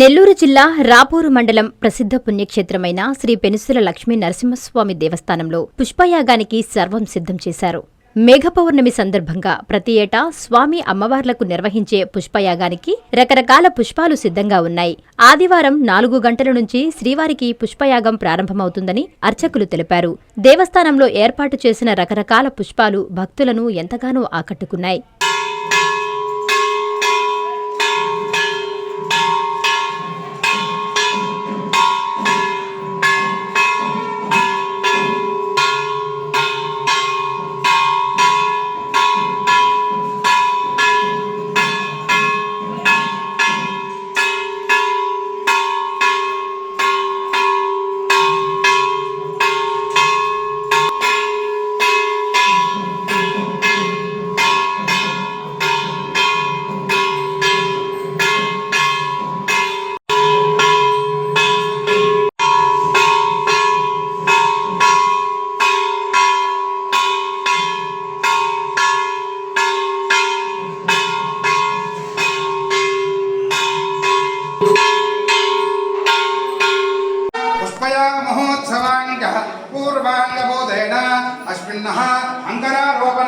నెల్లూరు జిల్లా రాపూరు మండలం ప్రసిద్ధ పుణ్యక్షేత్రమైన శ్రీ పెనుసుల లక్ష్మీ నరసింహస్వామి దేవస్థానంలో పుష్పయాగానికి సర్వం సిద్ధం చేశారు. మేఘపౌర్ణమి సందర్భంగా ప్రతి ఏటా స్వామి అమ్మవార్లకు నిర్వహించే పుష్పయాగానికి రకరకాల పుష్పాలు సిద్ధంగా ఉన్నాయి. ఆదివారం నాలుగు గంటల నుంచి శ్రీవారికి పుష్పయాగం ప్రారంభమవుతుందని అర్చకులు తెలిపారు. దేవస్థానంలో ఏర్పాటు చేసిన రకరకాల పుష్పాలు భక్తులను ఎంతగానో ఆకట్టుకున్నాయి. महोत्सवाङ्गः पूर्वाङ्गबोधेन अस्मिन्नः अङ्गरारोपण